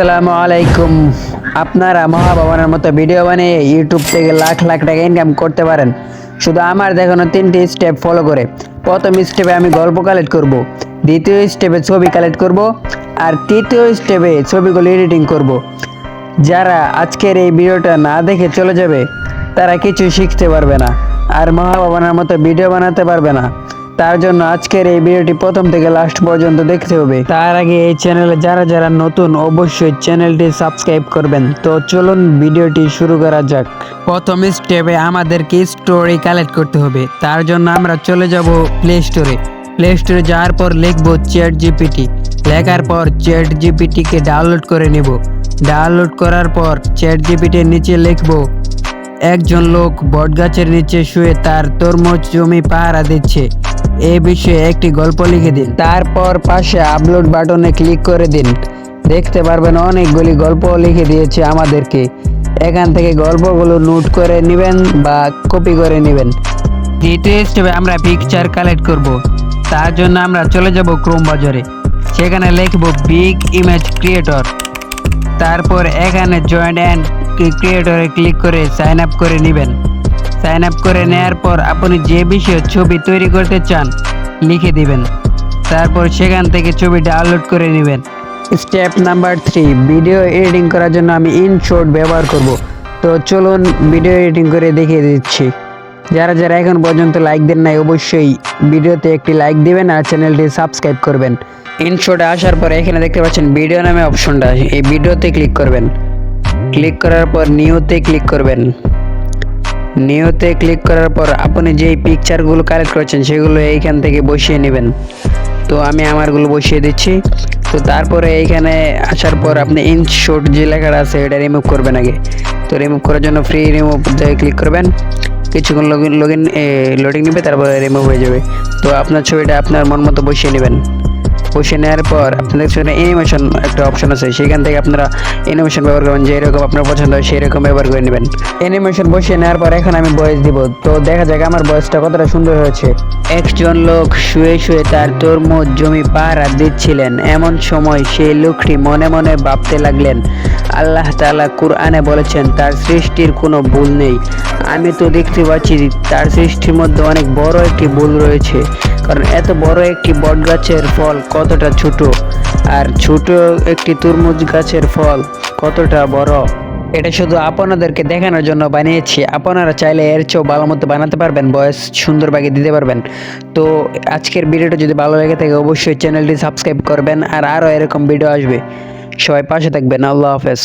আসসালামু আলাইকুম। আপনারা মহাভবনের মতো ভিডিও বানিয়ে ইউটিউব থেকে লাখ লাখ টাকা ইনকাম করতে পারেন। শুধু আমার দেখানো তিনটি স্টেপ ফলো করে। প্রথম স্টেপে আমি গল্প কালেক্ট করব, দ্বিতীয় স্টেপে ছবি কালেক্ট করব, আর তৃতীয় স্টেপে ছবিগুলো এডিটিং করব। যারা আজকের এই ভিডিওটা না দেখে চলে যাবে, তারা কিছু শিখতে পারবে না, আর মহাভবনের মতো ভিডিও বানাতে পারবে না। তার জন্য আজকের এই ভিডিওটি প্রথম থেকে লাস্ট পর্যন্ত দেখতে হবে। তার আগে এই চ্যানেলে যারা যারা নতুন, অবশ্যই চ্যানেলটি সাবস্ক্রাইব করবেন। তো চলুন ভিডিওটি শুরু করা যাক। প্রথম স্টেপে আমাদেরকে স্টোরি কালেক্ট করতে হবে। তার জন্য আমরা চলে যাব প্লে স্টোরে প্লে স্টোরে যাওয়ার পর লিখব চ্যাট জিপিটি লেখার পর চ্যাট জিপিটিকে ডাউনলোড করে নেব। ডাউনলোড করার পর চ্যাট জিপিটির নিচে লিখব, একজন লোক বটগাছের নিচে শুয়ে তার তরমুজ জমি পাহারা দিচ্ছে। এ বিষয়ে একটি গল্প লিখে দিন। তারপর পাশে আপলোড বাটনে ক্লিক করে দিন। দেখতে পারবেন অনেকগুলি গল্প লিখে দিয়েছে আমাদেরকে। এখান থেকে গল্পগুলো নোট করে নেবেন বা কপি করে নেবেন। দ্বিতীয় স্টেপে আমরা পিকচার কালেক্ট করব। তার জন্য আমরা চলে যাব ক্রোম বাজারে। সেখানে লিখব বিগ ইমেজ ক্রিয়েটর তারপর এখানে জয়েন্ট অ্যান্ড ক্রিয়েটরে ক্লিক করে সাইন আপ করে নেবেন। সাইন আপ করে নেওয়ার পর আপনি যে বিষয়ে ছবি তৈরি করতে চান, লিখে দিবেন। তারপর সেখান থেকে ছবি ডাউনলোড করে নেবেন। Step number three video editing করার জন্য আমি ইনশর্ট ব্যবহার করব। তো চলুন ভিডিও এডিটিং করে দেখিয়ে দিচ্ছি। যারা যারা এখন পর্যন্ত লাইক দেন নাই, অবশ্যই ভিডিওতে একটি লাইক দিবেন আর চ্যানেলটি সাবস্ক্রাইব করবেন। ইনশোটে আসার পর এখানে দেখতে পাচ্ছেন ভিডিও নামে অপশনটা এই ভিডিওতে ক্লিক করবেন। ক্লিক করার পর নিউতে ক্লিক করবেন। নিউতে ক্লিক করার পর আপনি যেই পিকচারগুলো কালেক্ট করেছেন, সেগুলো এইখান থেকে বসিয়ে নেবেন। তো আমি আমারগুলো বসিয়ে দিচ্ছি। তো তারপরে এইখানে আসার পর আপনি ইনশট যে লেখাটা আছে এটা রিমুভ করবেন আগে। তো রিমুভ করার জন্য ফ্রি রিমুভ দিয়ে ক্লিক করবেন। কিছুক্ষণ লগইন লগইন লোডিং নেবে, তারপরে রিমুভ হয়ে যাবে। তো আপনার ছবিটা আপনার মন মতো বসিয়ে নেবেন। বসিয়ে নেওয়ার পর আপনাদের অ্যানিমেশন একটা অপশন আছে। সেখান থেকে আপনারা অ্যানিমেশন ব্যবহার করবেন যে এরকম আপনার পছন্দ হয় সেই রকম ব্যবহার করে নেবেন। অ্যানিমেশন বসিয়ে নেওয়ার পর এখন আমি বয়স দিব। তো দেখা যাক আমার বয়সটা কতটা সুন্দর হয়েছে। একজন লোক শুয়ে শুয়ে তার তরমুজ জমি পাহারা দিচ্ছিলেন। এমন সময় সেই লোকটি মনে মনে ভাবতে লাগলেন, আল্লাহ তাআলা কুরআনে বলেছেন, তার সৃষ্টির কোনো ভুল নেই। আমি তো দেখতে পাচ্ছি তার সৃষ্টির মধ্যে অনেক বড় একটি ভুল রয়েছে। কারণ এত বড় একটি বট গাছের ফল কতটা ছোট? আর ছোট একটি তরমুজ গাছের ফল কতটা বড়? এটা শুধু আপনাদেরকে দেখানোর জন্য বানিয়েছি। আপনারা চাইলে এর চেয়েও ভালো মতো বানাতে পারবেন, বয়স সুন্দরভাবে দিতে পারবেন। তো আজকের ভিডিওটা যদি ভালো লেগে থাকে, অবশ্যই চ্যানেলটি সাবস্ক্রাইব করবেন আর আরও এরকম ভিডিও আসবে। সবাই পাশে থাকবেন। আল্লাহ হাফেজ।